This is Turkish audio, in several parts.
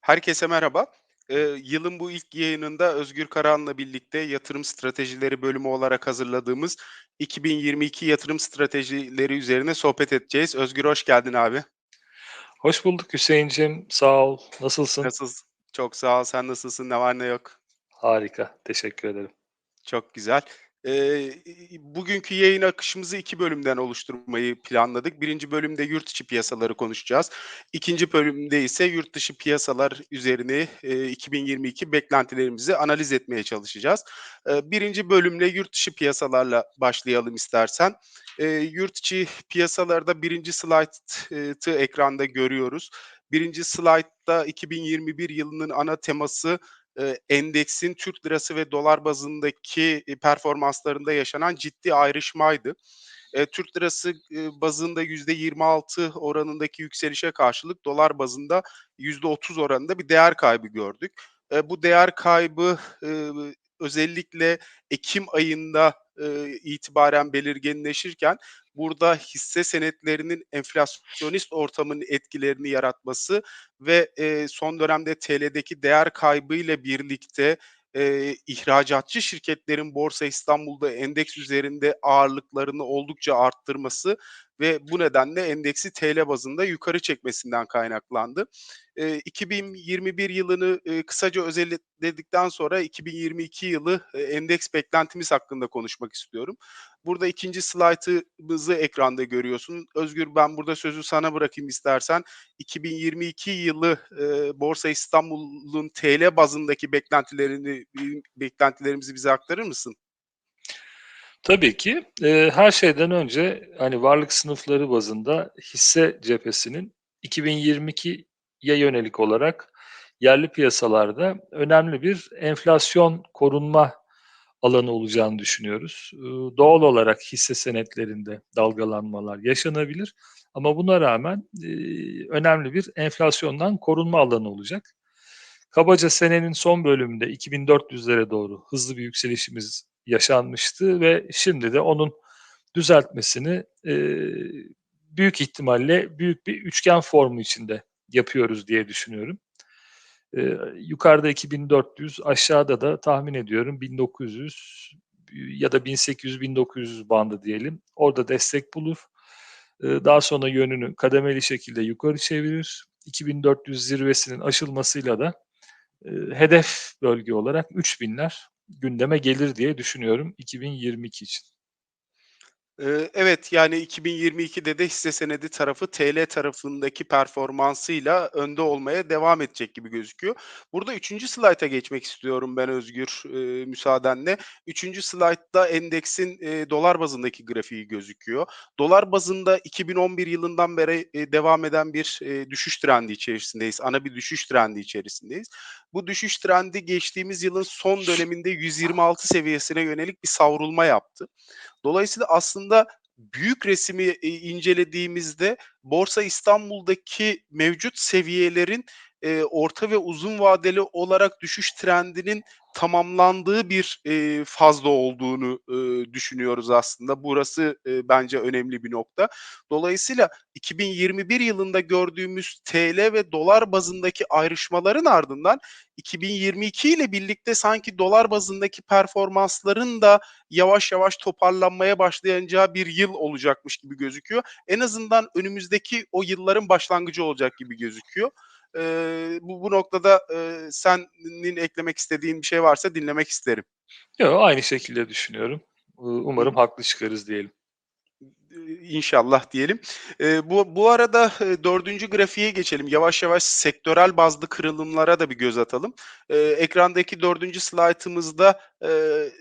Herkese merhaba. Eee, yılın bu ilk yayınında Özgür Karahan'la birlikte yatırım stratejileri bölümü olarak hazırladığımız 2022 yatırım stratejileri üzerine sohbet edeceğiz. Özgür hoş geldin abi. Hoş bulduk Hüseyin'cim. Sağ ol. Nasılsın? Nasılsın? Çok sağ ol. Sen nasılsın? Ne var ne yok? Harika. Teşekkür ederim. Çok güzel. Eee, bugünkü yayın akışımızı 2 bölümden oluşturmayı planladık. 1. bölümde yurt içi piyasaları konuşacağız. 2. bölümde ise yurt dışı piyasalar üzerine, eee, 2022 beklentilerimizi analiz etmeye çalışacağız. Eee, 1. bölümle yurt dışı piyasalarla başlayalım istersen. Eee, yurt içi piyasalarda 1. slaytı ekranda görüyoruz. 1. slaytta 2021 yılının ana teması endeksin Türk lirası ve dolar bazındaki, performanslarında yaşanan ciddi ayrışmaydı. Türk lirası, bazında %26 oranındaki yükselişe karşılık dolar bazında %30 oranında bir değer kaybı gördük. Bu değer kaybı, özellikle ekim ayında, eee, itibaren belirginleşirken burada hisse senetlerinin enflasyonist ortamın etkilerini yaratması ve, eee, son dönemde TL'deki değer kaybıyla birlikte, eee, ihracatçı şirketlerin Borsa İstanbul'da endeks üzerinde ağırlıklarını oldukça arttırması ve bu nedenle endeksi TL bazında yukarı çekmesinden kaynaklandı. Eee, 2021 yılını, kısaca özetledikten sonra 2022 yılı, endeks beklentimiz hakkında konuşmak istiyorum. Burada 2. slaytımızı ekranda görüyorsun. Özgür, ben burada sözü sana bırakayım istersen. 2022 yılı, Borsa İstanbul'un TL bazındaki beklentilerini, beklentilerimizi bize aktarır mısın? Tabii ki. Eee, her şeyden önce, hani, varlık sınıfları bazında hisse cephesinin 2022'ye yönelik olarak yerli piyasalarda önemli bir enflasyon korunma alanı olacağını düşünüyoruz. Iıı, doğal olarak hisse senetlerinde dalgalanmalar yaşanabilir ama buna rağmen, eee, önemli bir enflasyondan korunma alanı olacak. Kabaca senenin son bölümünde 2400'lere doğru hızlı bir yükselişimiz yaşanmıştı ve şimdi de onun düzeltmesini, eee, büyük ihtimalle büyük bir üçgen formu içinde yapıyoruz diye düşünüyorum. Eee, yukarıda 2400, aşağıda da tahmin ediyorum 1900 ya da 1800-1900 bandı diyelim. Orada destek bulur. Eee, daha sonra yönünü kademeli şekilde yukarı çevirir. 2400 zirvesinin aşılmasıyla da, eee, hedef bölge olarak 3000'ler gündeme gelir diye düşünüyorum 2022 için. Evet, yani 2022'de de hisse senedi tarafı TL tarafındaki performansıyla önde olmaya devam edecek gibi gözüküyor. Burada 3. slayta geçmek istiyorum ben Özgür, eee, müsaadenle. 3. slaytta endeksin, eee, dolar bazındaki grafiği gözüküyor. Dolar bazında 2011 yılından beri, eee, devam eden bir, eee, düşüş trendi içerisindeyiz. Ana bir düşüş trendi içerisindeyiz. Bu düşüş trendi geçtiğimiz yılın son döneminde 126 seviyesine yönelik bir savrulma yaptı. Dolayısıyla aslında büyük resmi, eee, incelediğimizde Borsa İstanbul'daki mevcut seviyelerin, eee, orta ve uzun vadeli olarak düşüş trendinin tamamlandığı bir, eee, fazda olduğunu, ııı, düşünüyoruz aslında. Burası, eee, bence önemli bir nokta. Dolayısıyla 2021 yılında gördüğümüz TL ve dolar bazındaki ayrışmaların ardından 2022 ile birlikte sanki dolar bazındaki performansların da yavaş yavaş toparlanmaya başlayacağı bir yıl olacakmış gibi gözüküyor. En azından önümüzdeki o yılların başlangıcı olacak gibi gözüküyor. Eee, bu bu noktada, eee, senin eklemek istediğin bir şey varsa dinlemek isterim. Yo, aynı şekilde düşünüyorum. Umarım haklı çıkarız diyelim. İnşallah diyelim. Eee, bu bu arada, eee, 4. grafiğe geçelim. Yavaş yavaş sektörel bazlı kırılımlara da bir göz atalım. Eee, ekrandaki 4. slaytımızda, eee,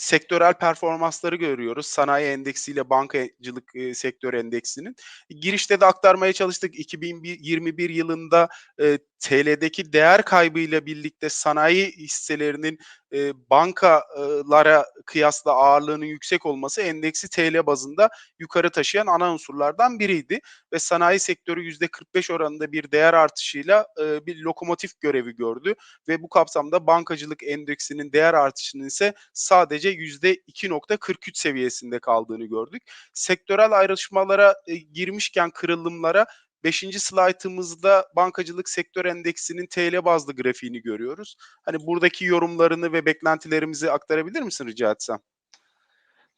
sektörel performansları görüyoruz. Sanayi endeksiyle bankacılık, eee, sektör endeksinin. Girişte de aktarmaya çalıştık. 2021 yılında, eee, TL'deki değer kaybıyla birlikte sanayi hisselerinin, eee, bankalara kıyasla ağırlığının yüksek olması endeksi TL bazında yukarı taşıyan ana unsurlardan biriydi ve sanayi sektörü %45 oranında bir değer artışıyla, eee, bir lokomotif görevi gördü ve bu kapsamda bankacılık endeksinin değer artışının ise sadece %2.43 seviyesinde kaldığını gördük. Sektörel ayrışmalara, eee, girmişken kırılımlara 5. slaytımızda bankacılık sektör endeksinin TL bazlı grafiğini görüyoruz. Hani, buradaki yorumlarını ve beklentilerimizi aktarabilir misin rica etsem?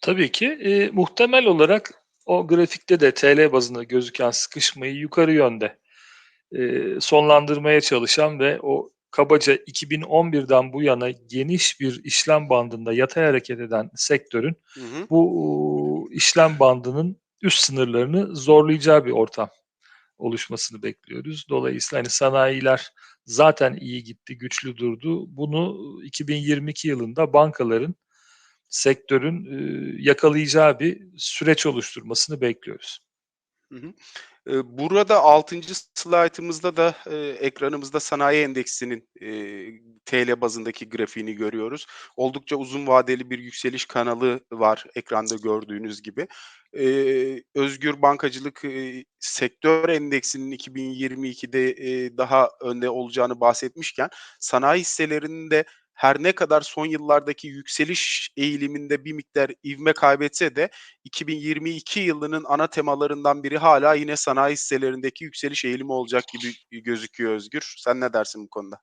Tabii ki. Eee, muhtemel olarak o grafikte de TL bazında gözüken sıkışmayı yukarı yönde, eee, sonlandırmaya çalışan ve o kabaca 2011'den bu yana geniş bir işlem bandında yatay hareket eden sektörün Hı hı. bu, işlem bandının üst sınırlarını zorlayacağı bir ortam oluşmasını bekliyoruz. Dolayısıyla, hani, sanayiler zaten iyi gitti, güçlü durdu. Bunu 2022 yılında bankaların, sektörün, yakalayacağı bir süreç oluşturmasını bekliyoruz. Burada 6. slaytımızda da, eee, ekranımızda sanayi endeksinin, eee, TL bazındaki grafiğini görüyoruz. Oldukça uzun vadeli bir yükseliş kanalı var ekranda gördüğünüz gibi. Eee, özgür bankacılık, eee, sektör endeksinin 2022'de, eee, daha önde olacağını bahsetmişken sanayi hisselerinin de her ne kadar son yıllardaki yükseliş eğiliminde bir miktar ivme kaybetse de 2022 yılının ana temalarından biri hâlâ yine sanayi hisselerindeki yükseliş eğilimi olacak gibi, gözüküyor Özgür. Sen ne dersin bu konuda?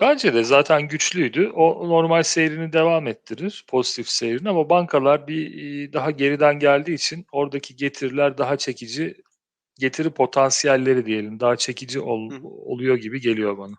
Bence de zaten güçlüydü. O normal seyrini devam ettirir, pozitif seyrini ama bankalar bir, iii, daha geriden geldiği için oradaki getiriler daha çekici, getiri potansiyelleri diyelim, daha çekici ol oluyor gibi geliyor bana.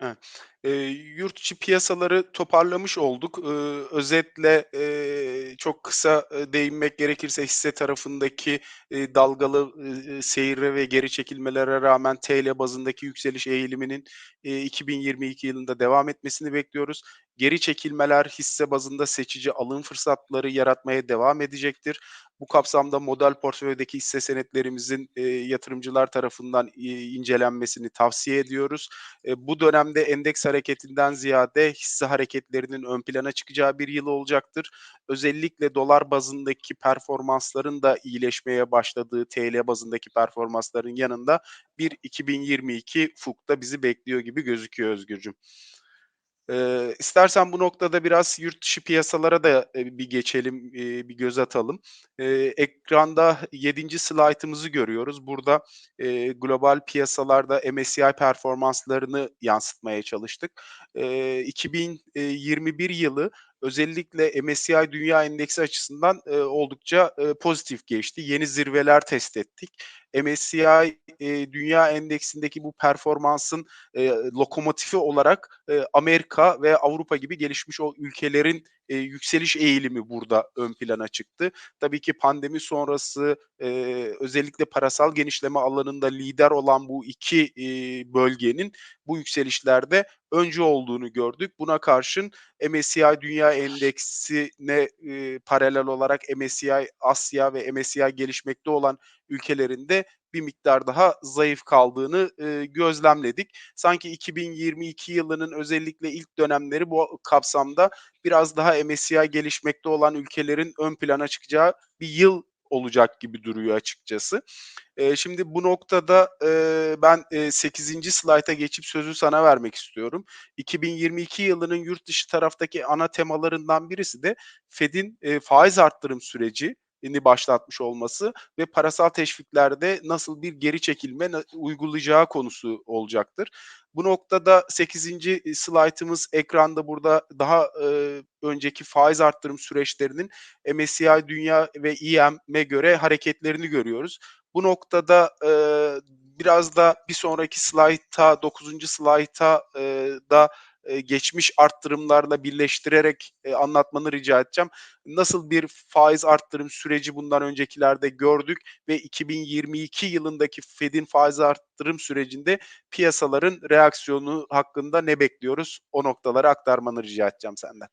Evet. Eee, yurt içi piyasaları toparlamış olduk. Iıı, özetle, eee, çok kısa, değinmek gerekirse hisse tarafındaki, eee, dalgalı, ııı, seyre ve geri çekilmelere rağmen TL bazındaki yükseliş eğiliminin, eee, 2022 yılında devam etmesini bekliyoruz. Geri çekilmeler hisse bazında seçici alım fırsatları yaratmaya devam edecektir. Bu kapsamda model portföydeki hisse senetlerimizin, eee, yatırımcılar tarafından, iii, incelenmesini tavsiye ediyoruz. Eee, bu dönemde endeks hareketinden ziyade hisse hareketlerinin ön plana çıkacağı bir yıl olacaktır. Özellikle dolar bazındaki performansların da iyileşmeye başladığı TL bazındaki performansların yanında bir 2022 ufukta bizi bekliyor gibi gözüküyor Özgürcüm. Eee, istersen bu noktada biraz yurt dışı piyasalara da, eee, bir geçelim, eee, bir göz atalım. Eee, ekranda 7. slaytımızı görüyoruz. Burada, eee, global piyasalarda MSCI performanslarını yansıtmaya çalıştık. Eee, 2021 yılı özellikle MSCI Dünya Endeksi açısından, eee, oldukça, eee, pozitif geçti. Yeni zirveler test ettik. MSCI, eee, Dünya Endeksindeki bu performansın, eee, lokomotifi olarak, eee, Amerika ve Avrupa gibi gelişmiş o ülkelerin, eee, yükseliş eğilimi burada ön plana çıktı. Tabii ki pandemi sonrası, eee, özellikle parasal genişleme alanında lider olan bu 2, iii, bölgenin bu yükselişlerde öncü olduğunu gördük. Buna karşın MSCI Dünya Endeksine, eee, paralel olarak MSCI Asya ve MSCI gelişmekte olan ülkelerin de bir miktar daha zayıf kaldığını, eee, gözlemledik. Sanki 2022 yılının özellikle ilk dönemleri bu kapsamda biraz daha MSCI gelişmekte olan ülkelerin ön plana çıkacağı bir yıl olacak gibi duruyor açıkçası. Eee, şimdi bu noktada, eee, ben, eee, 8. slayta geçip sözü sana vermek istiyorum. 2022 yılının yurt dışı taraftaki ana temalarından birisi de Fed'in, eee, faiz arttırım sürecini başlatmış olması ve parasal teşviklerde nasıl bir geri çekilme uygulayacağı konusu olacaktır. Bu noktada 8. iii, slaytımız ekranda burada daha, eee, önceki faiz arttırım süreçlerinin MSCI Dünya ve EM'e göre hareketlerini görüyoruz. Bu noktada, eee, biraz da bir sonraki slayta, 9. slayta, eee, da, eee, geçmiş arttırımlarla birleştirerek, eee, anlatmanı rica edeceğim. Nasıl bir faiz arttırım süreci bundan öncekilerde gördük ve 2022 yılındaki Fed'in faiz arttırım sürecinde piyasaların reaksiyonu hakkında ne bekliyoruz? O noktaları aktarmanı rica edeceğim senden.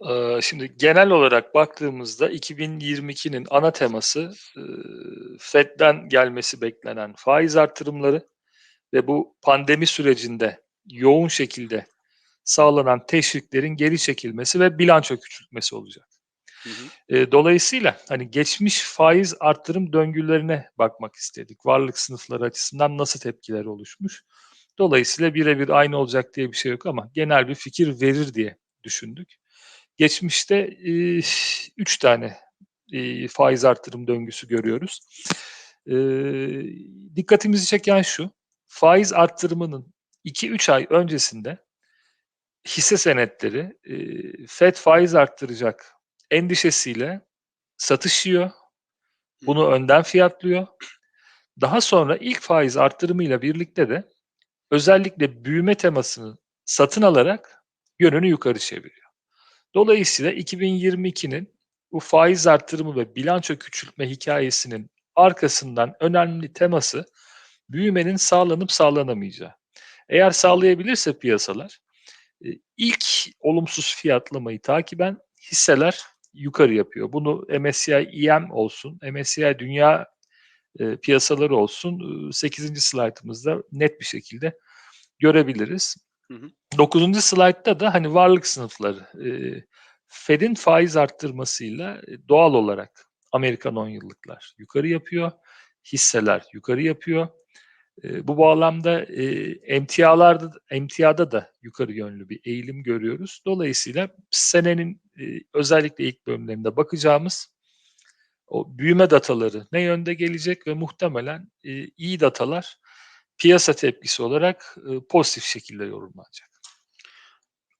Eee, şimdi genel olarak baktığımızda 2022'nin ana teması, ııı, Fed'den gelmesi beklenen faiz artırımları ve bu pandemi sürecinde yoğun şekilde sağlanan teşviklerin geri çekilmesi ve bilanço küçültmesi olacak. Hı hı. Eee, dolayısıyla, hani, geçmiş faiz arttırım döngülerine bakmak istedik. Varlık sınıfları açısından nasıl tepkiler oluşmuş? Dolayısıyla bire bir aynı olacak diye bir şey yok ama genel bir fikir verir diye düşündük. Geçmişte, eee, 3 tane, eee, faiz artırım döngüsü görüyoruz. Eee, dikkatimizi çeken şu, faiz arttırımının 2-3 ay öncesinde hisse senetleri, eee, FED faiz arttıracak endişesiyle satış yiyor. Bunu önden fiyatlıyor. Daha sonra ilk faiz arttırımıyla birlikte de özellikle büyüme temasını satın alarak yönünü yukarı çeviriyor. Dolayısıyla 2022'nin bu faiz artırımı ve bilanço küçültme hikâyesinin arkasından önemli teması büyümenin sağlanıp sağlanamayacağı. Eğer sağlayabilirse piyasalar, ilk olumsuz fiyatlamayı takiben hisseler yukarı yapıyor. Bunu MSCI EM olsun, MSCI dünya, piyasaları olsun, ııı, 8. slaytımızda net bir şekilde görebiliriz. Hı hı. 9. slaytta da, hani, varlık sınıfları, FED'in faiz arttırmasıyla, doğal olarak Amerikan 10 yıllıklar yukarı yapıyor, hisseler yukarı yapıyor. Eee, bu bağlamda, eee, emtialarda emtiada da yukarı yönlü bir eğilim görüyoruz. Dolayısıyla senenin, eee, özellikle ilk bölümlerinde bakacağımız o büyüme dataları ne yönde gelecek ve muhtemelen, eee, iyi datalar piyasa tepkisi olarak, ııı, pozitif şekilde yorumlanacak.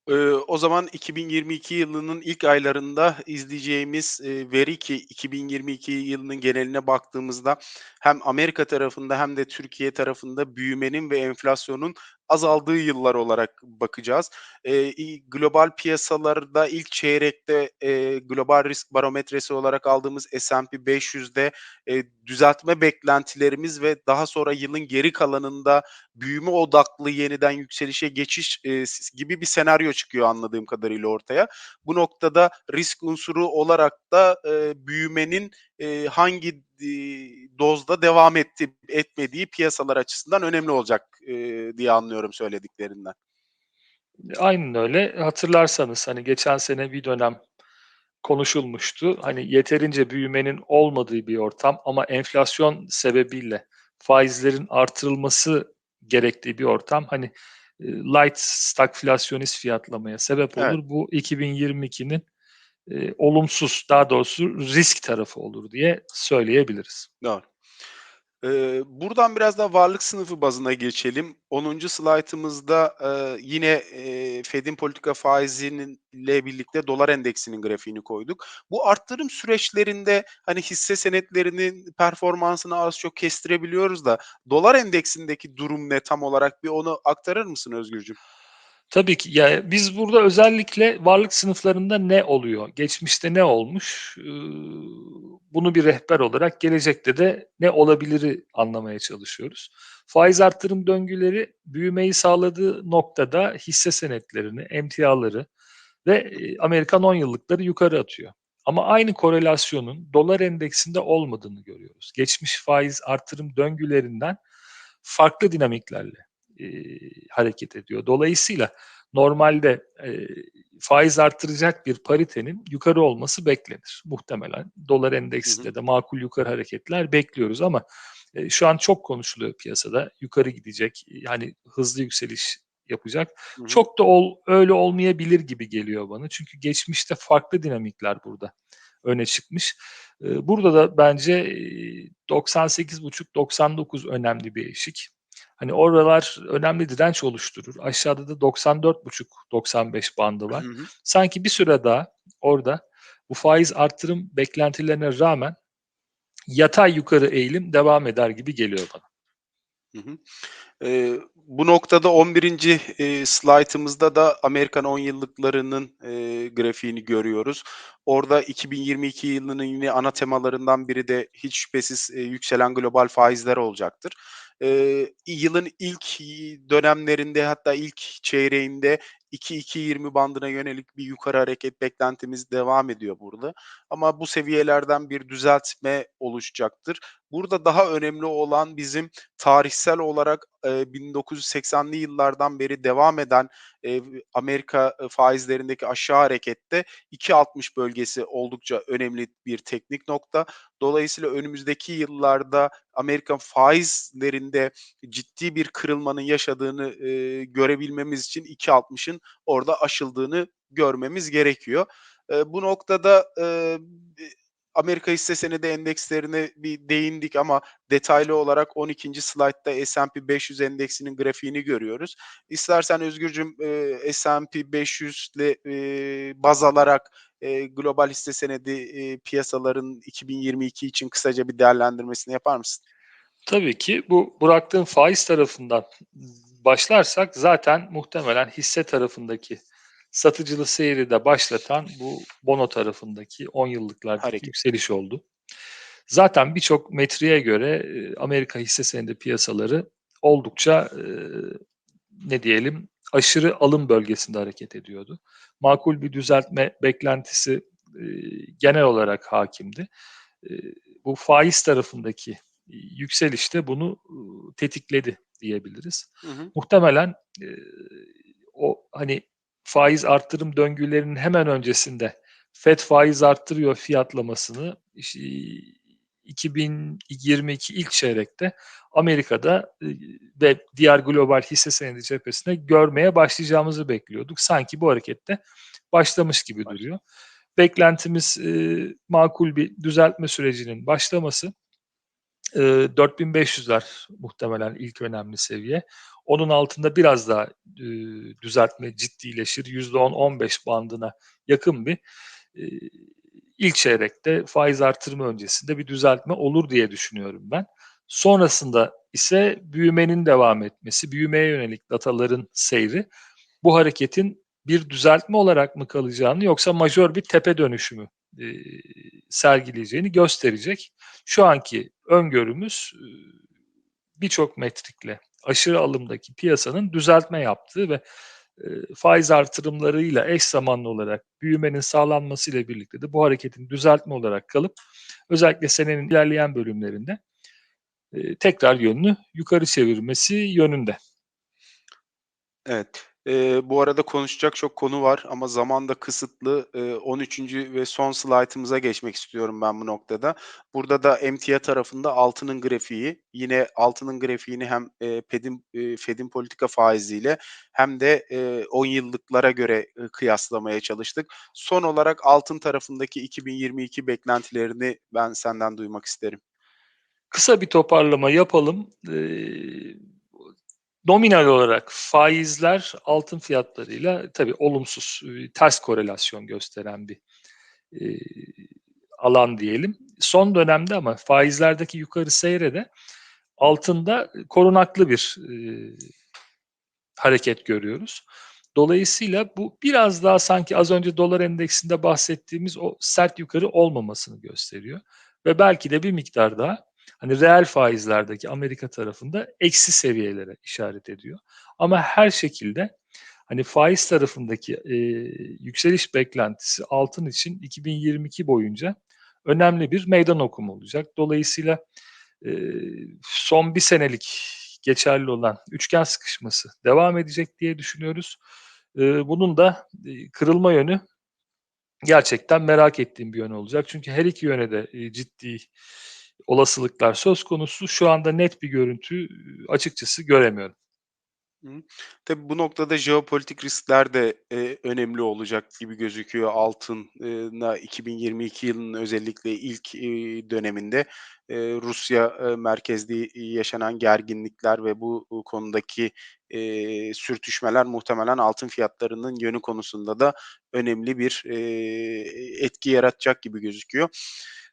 Eee, o zaman 2022 yılının ilk aylarında izleyeceğimiz, eee, veri ki 2022 yılının geneline baktığımızda hem Amerika tarafında hem de Türkiye tarafında büyümenin ve enflasyonun azaldığı yıllar olarak bakacağız. İii, global piyasalarda ilk çeyrekte, eee, global risk barometresi olarak aldığımız S&P 500'de, eee, düzeltme beklentilerimiz ve daha sonra yılın geri kalanında büyüme odaklı yeniden yükselişe geçiş, s gibi bir senaryo çıkıyor anladığım kadarıyla ortaya. Bu noktada risk unsuru olarak da, eee, büyümenin, eee, hangi, dozda devam etti etmediği piyasalar açısından önemli olacak, eee, diye anlıyorum söylediklerinden. Aynen öyle. Hatırlarsanız, hani, geçen sene bir dönem konuşulmuştu. Hani, yeterince büyümenin olmadığı bir ortam ama enflasyon sebebiyle faizlerin artırılması gerektiği bir ortam, hani, eee, light stagflasyonist fiyatlamaya sebep Evet. olur. Bu 2022'nin, eee, olumsuz, daha doğrusu risk tarafı olur diye söyleyebiliriz. Doğru. Eee, buradan biraz daha varlık sınıfı bazına geçelim. 10. slaytımızda, eee, yine, eee, FED'in politika faizinin ile birlikte dolar endeksinin grafiğini koyduk. Bu arttırım süreçlerinde, hani, hisse senetlerinin performansını az çok kestirebiliyoruz da dolar endeksindeki durum ne tam olarak? Bir onu aktarır mısın Özgürcüğüm? Tabii ki. Ya, biz burada özellikle varlık sınıflarında ne oluyor, geçmişte ne olmuş, ııı, bunu bir rehber olarak gelecekte de ne olabiliri anlamaya çalışıyoruz. Faiz arttırım döngüleri büyümeyi sağladığı noktada hisse senetlerini, emtiaları ve, eee, Amerikan 10 yıllıkları yukarı atıyor. Ama aynı korelasyonun dolar endeksinde olmadığını görüyoruz. Geçmiş faiz artırım döngülerinden farklı dinamiklerle, eee, hareket ediyor. Dolayısıyla normalde, eee, faiz artıracak bir paritenin yukarı olması beklenir. Muhtemelen dolar endeksinde de makul yukarı hareketler bekliyoruz ama, eee, şu an çok konuşuluyor piyasada. Yukarı gidecek, yani hızlı yükseliş yapacak. Hı hı. Çok da ol öyle olmayabilir gibi geliyor bana. Çünkü geçmişte farklı dinamikler burada öne çıkmış. Burada da bence, eee, 98,5-99 önemli bir eşik. Hani, oralar önemli direnç oluşturur. Aşağıda da 94,5-95 bandı var. Hı hı. Sanki bir süre daha orada bu faiz artırım beklentilerine rağmen yatay yukarı eğilim devam eder gibi geliyor bana. Hı hı. Eee, bu noktada 11'inci eee, slaytımızda da Amerikan 10 yıllıklarının, eee, grafiğini görüyoruz. Orada 2022 yılının yine ana temalarından biri de hiç şüphesiz, eee, yükselen global faizler olacaktır. Eee, yılın ilk, dönemlerinde hatta ilk çeyreğinde 2-2.20 bandına yönelik bir yukarı hareket beklentimiz devam ediyor burada ama bu seviyelerden bir düzeltme oluşacaktır. burada daha önemli olan bizim tarihsel olarak, eee, 1980'li yıllardan beri devam eden, eee, Amerika, eee, faizlerindeki aşağı harekette 2.60 bölgesi oldukça önemli bir teknik nokta. Dolayısıyla önümüzdeki yıllarda Amerika faizlerinde ciddi bir kırılmanın yaşadığını, görebilmemiz için 2.60'ın orada aşıldığını görmemiz gerekiyor. Bu noktada, Amerika hisse senedi endekslerine bir değindik ama detaylı olarak 12. slaytta S&P 500 endeksinin grafiğini görüyoruz. İstersen Özgürcüm, eee, S&P 500'le, eee, baz alarak, eee, global hisse senedi, eee, piyasaların 2022 için kısaca bir değerlendirmesini yapar mısın? Tabii ki. Bu bıraktığın faiz tarafından başlarsak zaten muhtemelen hisse tarafındaki satıcılı seyri de başlatan bu bono tarafındaki 10 yıllıklardaki Hareket. yükseliş oldu. Zaten birçok metriğe göre, eee, Amerika hisse senedi piyasaları oldukça, eee, ne diyelim, aşırı alım bölgesinde hareket ediyordu. Makul bir düzeltme beklentisi, eee, genel olarak hâkimdi. Eee, bu faiz tarafındaki, iii, yükseliş de bunu, tetikledi diyebiliriz. Hı hı. Muhtemelen, o, hani, faiz arttırım döngülerinin hemen öncesinde FED faiz arttırıyor fiyatlamasını, iş iii, 2022 ilk çeyrekte Amerika'da, eee, ve diğer global hisse senedi cephesinde görmeye başlayacağımızı bekliyorduk. Sanki bu hareket de başlamış gibi duruyor. Beklentimiz, eee, makul bir düzeltme sürecinin başlaması. Eee, 4.500'ler muhtemelen ilk önemli seviye. Onun altında biraz daha, eee, düzeltme ciddileşir. %10-15 bandına yakın bir, eee, ilk çeyrekte faiz artırımı öncesinde bir düzeltme olur diye düşünüyorum ben. Sonrasında ise büyümenin devam etmesi, büyümeye yönelik dataların seyri bu hareketin bir düzeltme olarak mı kalacağını yoksa majör bir tepe dönüşü mü, eee, sergileyeceğini gösterecek. Şu anki öngörümüz, ııı, birçok metrikle aşırı alımdaki piyasanın düzeltme yaptığı ve, eee, faiz artırımlarıyla eş zamanlı olarak büyümenin sağlanmasıyla birlikte de bu hareketin düzeltme olarak kalıp özellikle senenin ilerleyen bölümlerinde, eee, tekrar yönünü yukarı çevirmesi yönünde. Evet. Eee, bu arada konuşacak çok konu var ama zaman da kısıtlı. Eee, 13. ve son slaytımıza geçmek istiyorum ben bu noktada. Burada da emtia tarafında altının grafiği. Yine altının grafiğini hem, eee, PED'in, eee, FED'in politika faiziyle hem de, eee, 10 yıllıklara göre, ııı, kıyaslamaya çalıştık. Son olarak altın tarafındaki 2022 beklentilerini ben senden duymak isterim. Kısa bir toparlama yapalım. Eee, nominal olarak faizler altın fiyatlarıyla tabii olumsuz, ııı, ters korelasyon gösteren bir, eee, alan diyelim. Son dönemde ama faizlerdeki yukarı seyre de altında korunaklı bir, eee, hareket görüyoruz. Dolayısıyla bu biraz daha sanki az önce dolar endeksinde bahsettiğimiz o sert yukarı olmamasını gösteriyor ve belki de bir miktar daha, hani, reel faizlerdeki Amerika tarafında eksi seviyelere işaret ediyor. Ama her şekilde, hani, faiz tarafındaki, eee, yükseliş beklentisi altın için 2022 boyunca önemli bir meydan okuma olacak. Dolayısıyla, eee, son 1 senelik geçerli olan üçgen sıkışması devam edecek diye düşünüyoruz. Eee, bunun da, eee, kırılma yönü gerçekten merak ettiğim bir yön olacak. Çünkü her iki yöne de, ciddi olasılıklar söz konusu. Şu anda net bir görüntü, açıkçası göremiyorum. Tabii bu noktada jeopolitik riskler de, eee, önemli olacak gibi gözüküyor altın eee, na 2022 yılının özellikle ilk, eee, döneminde. Eee, Rusya, eee, merkezli, yaşanan gerginlikler ve bu, konudaki, eee, sürtüşmeler muhtemelen altın fiyatlarının yönü konusunda da önemli bir, eee, etki yaratacak gibi gözüküyor.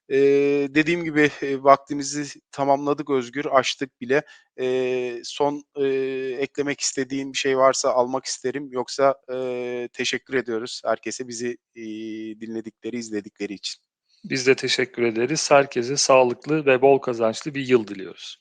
Eee, dediğim gibi, eee, vaktimizi tamamladık Özgür, aştık bile. Eee, son, eee, eklemek istediğin bir şey varsa almak isterim. Yoksa, eee, teşekkür ediyoruz herkese bizi, iii, dinledikleri, izledikleri için. Biz de teşekkür ederiz. Herkese sağlıklı ve bol kazançlı bir yıl diliyoruz.